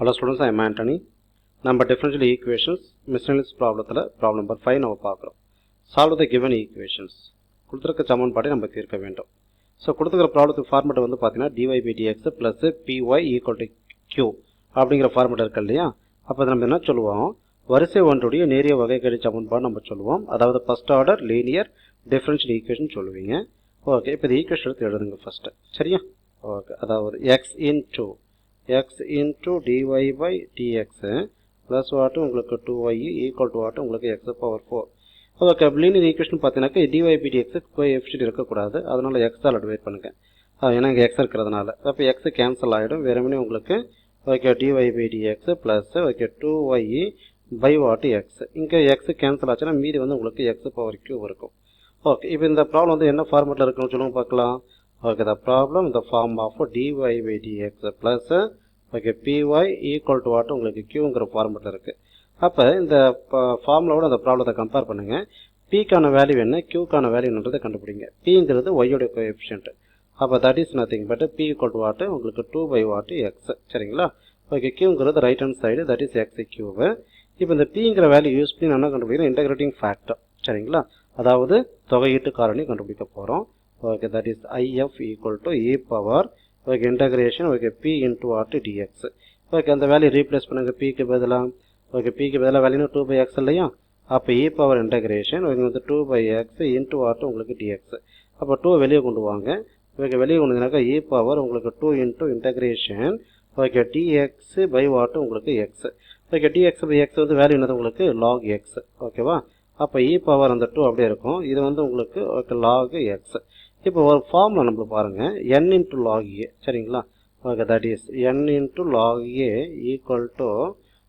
Hello students ஐ ஆண்டனி நம்ம differential equations மிஸ்டலிஸ் ப்ராப்ளத்தில் problem number five நம்ம பார்க்குறோம். சால்வ் த கிவன் ஈக்குவேஷன்ஸ் கொடுத்துருக்க சமன்பாட்டை நம்ம தீர்க்க வேண்டும். ஸோ கொடுத்துருக்க ப்ராப்ளத்துக்கு ஃபார்மெட் வந்து பார்த்தீங்கன்னா D Y P D X plus P Y equal to Q அப்படிங்கிற ஃபார்மெட் இருக்கு இல்லையா? அப்போ நம்ம என்ன சொல்லுவோம்? வரிசை ஒன்றுடைய நேரிய வகைகளின் சமன்பாடு நம்ம சொல்லுவோம். அதாவது first order linear differential equation சொல்லுவீங்க. ஓகே இப்போ இந்த ஈக்குவேஷன் எடுத்து எழுதுங்க ஃபஸ்ட்டு சரியா? ஓகே அதாவது X into X into D Y by D X plus what உங்களுக்கு two Y equal to what உங்களுக்கு X power four okay linear equation பார்த்தீங்கன்னாக்கா D Y by D X coefficient இருக்கக்கூடாது. அதனால் எக்ஸால் divide பண்ணுங்கள் ஏன்னா இங்கே எக்ஸ் இருக்கிறதுனால. அப்போ எக்ஸ் கேன்சல் ஆகிடும் வெறுமனே உங்களுக்கு okay D Y by D X plus okay two Y by what X இங்கே எக்ஸ் கேன்சல் ஆச்சுன்னா மீதி வந்து உங்களுக்கு எக்ஸ் பவர் கியூ இருக்கும். ஓகே இப்போ இந்த ப்ராப்ளம் வந்து என்ன ஃபார்மெட்டில் இருக்குன்னு சொல்லுங்க பார்க்கலாம். Okay the problem the form of dy by dx plus okay py equal to what உங்களுக்கு qங்கிற ஃபார்மெட்டில் இருக்குது அப்போ இந்த ஃபார்முலாவோட அந்த ப்ராப்ளத்தை கம்பேர் பண்ணுங்கள் பிக்கான வேல்யூ என்ன? க்யூக்கான வேல்யூன்றதை கண்டுபிடிங்க. பிங்கிறது ஒய்யோடைய கோஎஃபிஷியன்ட் அப்போ that is nothing but P equal to what உங்களுக்கு டூ பை வாட்டு எக்ஸ் சரிங்களா? Okay கியூங்கிறது right hand side that is X Q இப்போ இந்த பிங்கிற வேல்யூ யூஸ் பண்ணி நான் என்ன கண்டுபிடிக்கிறேன்? இன்டகிரேட்டிங் ஃபேக்டர் சரிங்களா? அதாவது தொகையீட்டு காரணி கண்டுபிடிக்க போகிறோம் okay that is if equal to e power. Okay integration okay p into what dx. Okay அந்த வேல்யூ ரீப்ளேஸ் பண்ணுங்க. பிக்கு க்கு பதிலா? Okay p க்கு பதிலா வேல்யூ 2 by இல்லையா? அப்போ இ பவர் இன்டகிரேஷன் okay வந்து 2 by x into what உங்களுக்கு dx. அப்போ டூ வெளியே கொண்டு வாங்க. Okay வெளியே கொண்டு வந்தீங்கன்னாக்கா e பவர் உங்களுக்கு 2 into integration okay dx by what உங்களுக்கு x. Okay D X by X வந்து வேல்யூ என்னது உங்களுக்கு? log x. ஓகேவா அப்போ இ பவர் அந்த டூ அப்படியே இருக்கும். இது வந்து உங்களுக்கு ஓகே லாக் எக்ஸ் இப்போ ஒரு ஃபார்மில் நம்ம பாருங்கள் என் இன்ட்டு லாக் ஏ சரிங்களா? Okay that is N into log A equal to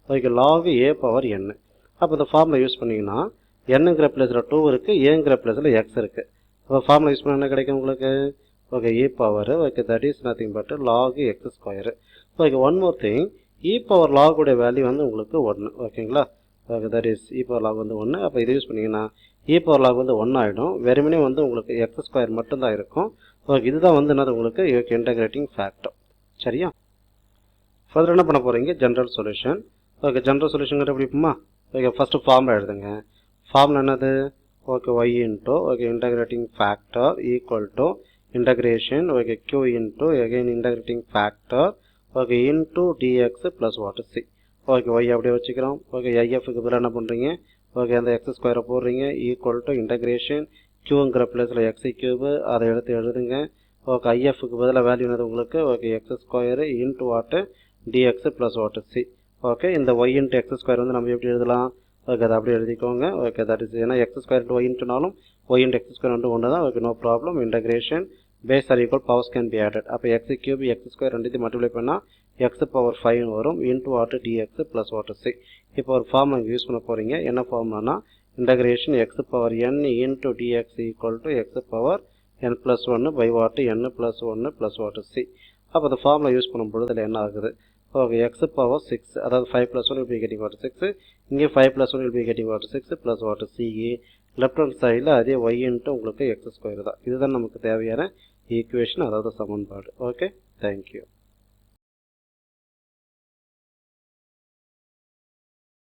okay log A power N அப்போ இந்த ஃபார்மில் யூஸ் பண்ணிங்கன்னா என்னங்கிற பிளேஸில் டூ இருக்குது ஏங்கிற பிளேஸில் எக்ஸ் இருக்குது அப்போ ஃபார்மில் யூஸ் பண்ண என்ன கிடைக்கும் உங்களுக்கு? Okay E power okay that is nothing but log X square okay one more thing E power லாகுடைய value வந்து உங்களுக்கு ஒன்று ஓகேங்களா okay that is E power log வந்து ஒன்று அப்போ இதை யூஸ் பண்ணிங்கன்னா இ பவர் லாக் வந்து ஒன்று ஆகிடும் வெறுமனே வந்து உங்களுக்கு எக்ஸ் ஸ்கொயர் மட்டும்தான் இருக்கும். ஓகே இதுதான் வந்து என்னது உங்களுக்கு? இன்டகிரேட்டிங் ஃபேக்டர் சரியா? ஃபர்தர் என்ன பண்ண போகிறீங்க general solution okay general solution எப்படிமா ஓகே ஃபஸ்ட்டு ஃபார்மில் எழுதுங்க. ஃபார்மில் என்னது? Okay Y into okay integrating factor equal to integration okay Q into again integrating factor okay into D X plus what C okay Y அப்படியே வச்சுக்கிறோம். Okay ஐஎஃப்க்கு பதிலாக என்ன பண்ணுறீங்க ஓகே அந்த எக்ஸ் ஸ்கொயரை போடுறீங்க. ஈக்குவல் டு இன்டகிரேஷன் கியூங்கிற பிளேஸில் எக்ஸ் கியூபு அதை எடுத்து எழுதுங்க. ஓகே ஐஎஃப்க்கு பதிலாக வேல்யூ என்னது உங்களுக்கு? Okay X square into what D X plus what C okay இந்த ஒய் இன்ட்டு எக்ஸ் ஸ்கொயர் வந்து நம்ம எப்படி எழுதலாம்? ஓகே அதை அப்படியே எழுதிக்கோங்க. ஓகே தட் இஸ் ஏன்னா எக்ஸ் ஸ்கொயர் இன்ட்டு ஒய் இன்ட்டுனாலும் ஒய் இன்ட்டு எக்ஸ் ஸ்கொயர் வந்து ஒன்று தான் okay no problem integration base are equal powers can be added அப்போ எக்ஸ் கியூப் எக்ஸ் ஸ்கொயர் ரெண்டுத்தையும் மல்டிப்ளை பண்ணால் எக்ஸ் பவர் ஃபைவ் வரும். Into what D X plus what C இப்போ ஒரு ஃபார்ம் அங்கே யூஸ் பண்ண போகிறீங்க என்ன ஃபார்ம்னா integration X power N into D X equal to X power N plus ஒன்று பை வாட்டு என் ப்ளஸ் ஒன்று ப்ளஸ் வாட்டு சி அப்போ அந்த ஃபார்மில் யூஸ் பண்ணும்போது அதில் என்ன ஆகுது? ஓகே எக்ஸ் பவர் சிக்ஸ் அதாவது five plus one will be getting water six இங்கே five plus one will be getting water six plus water C left hand சைடில் அதே ஒய்ன்ட்டு உங்களுக்கு எக்ஸ் ஸ்கொயர் தான். இதுதான் நமக்கு தேவையான ஈக்குவேஷன் அதாவது சமன்பாடு. Okay thank you